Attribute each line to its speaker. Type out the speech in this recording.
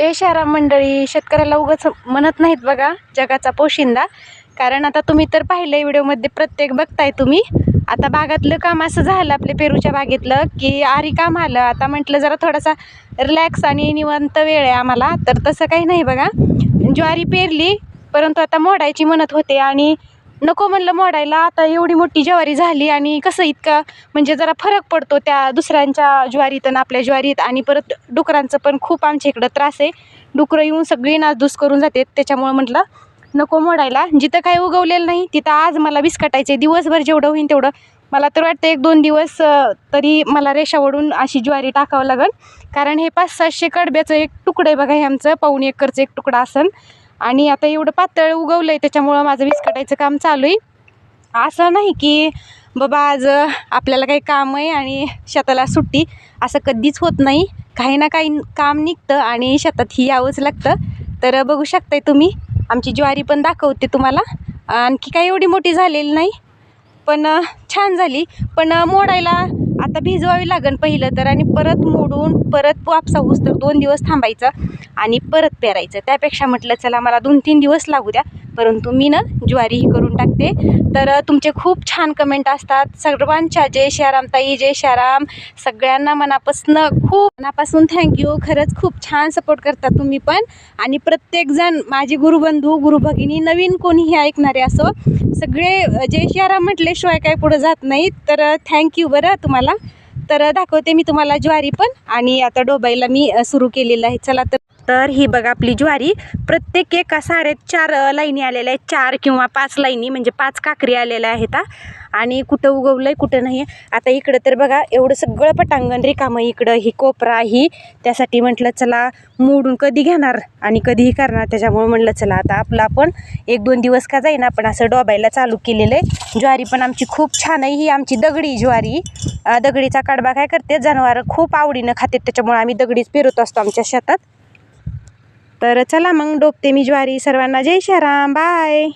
Speaker 1: म्हणजे जय शाराम मंडळी शेतकऱ्याला उगाच म्हणत नाहीत बघा जगाचा पोशिंदा. कारण आता तुम्ही तर पाहिलं व्हिडिओमध्ये प्रत्येक बघताय तुम्ही. आता बागातलं काम असं झालं आपल्या पेरूच्या बागेतलं की आरी काम आलं. आता म्हटलं जरा थोडासा रिलॅक्स आणि निवांत वेळ आहे आम्हाला. तर तसं काही नाही बघा. ज्वारी पेरली परंतु आता मोडायची म्हणत होते आणि नको म्हणलं मोडायला आता एवढी मोठी ज्वारी झाली आणि कसं इतका म्हणजे जरा फरक पडतो त्या दुसऱ्यांच्या ज्वारीत आणि आपल्या ज्वारीत आणि परत डुकरांचं पण खूप आमच्या इकडं त्रास आहे. डुकरं येऊन सगळी नासधूस करून जाते त्याच्यामुळं म्हटलं नको मोडायला. जिथं काही उगवलेलं नाही तिथं आज मला विस्कटायचे दिवसभर जेवढं होईल तेवढं. मला तर वाटतं एक दोन दिवस तरी मला रेषा ओढून अशी ज्वारी टाकावं लागेल कारण हे पाच सातशे कडब्याचं एक तुकडं आहे बघा हे आमचं पाऊण एकरचं एक तुकडा असन. आणि आता एवढं पातळ उगवलं आहे त्याच्यामुळं माझं विस्कटायचं काम चालू आहे असं नाही की बाबा आज आपल्याला काही काम आहे आणि शेताला सुट्टी असं कधीच होत नाही. काही ना काही काम निघतं आणि शेतात ही यावंच लागतं. तर बघू शकताय तुम्ही आमची ज्वारी पण दाखवते तुम्हाला. आणखी काही एवढी मोठी झालेली नाही पण छान झाली. पण मोडायला आता भिजवावी लागेल पहिलं तर आणि परत मोडून परत वापसा होऊस तर दोन दिवस थांबायचं आणि परत पेरायचं. त्यापेक्षा म्हटलं चला मला दोन तीन दिवस लागू द्या परंतु मी ना ज्वारीही करून टाकते. तर तुमचे खूप छान कमेंट असतात. सर्वांच्या जय श्याराम ताई जय श्याराम. सगळ्यांना मनापासून खूप मनापासून थँक्यू खरंच खूप छान सपोर्ट करता तुम्ही पण. आणि प्रत्येकजण माझे गुरुबंधू गुरुभगिनी नवीन कोणीही ऐकणारे असो सगळे जय श्याराम म्हटल्याशिवाय काय पुढं जात नाहीत. तर थँक्यू बरं तुम्हाला. तर दाखवते मी तुम्हाला ज्वारी पण आणि आता डोबायला मी सुरू केलेलं आहे. चला तर तर ही बघा आपली ज्वारी. प्रत्येक एका साऱ्यात चार लाईनी आलेल्या आहेत. चार किंवा पाच लाईनी म्हणजे पाच काकरी आलेल्या आहेत आणि कुठं उगवलं आहे कुठं नाही आता इकडं तर बघा एवढं सगळं पटांगण रिकामं इकडं. ही कोपरा ही. त्यासाठी म्हटलं चला मोडून कधी घेणार आणि कधीही करणार. त्याच्यामुळे म्हटलं चला आता आपलं आपण एक दोन दिवस का जाईन आपण असं डोबायला चालू केलेलं आहे. ज्वारी पण आमची खूप छान आहे. ही आमची दगडी ज्वारी. दगडीचा कडबा काय करते जनावरं खूप आवडीनं खाते. त्याच्यामुळे आम्ही दगडीच पेरत असतो आमच्या शेतात. तर चला मग डोपते मी ज्वारी सर्वांना जय श्रीराम बाय.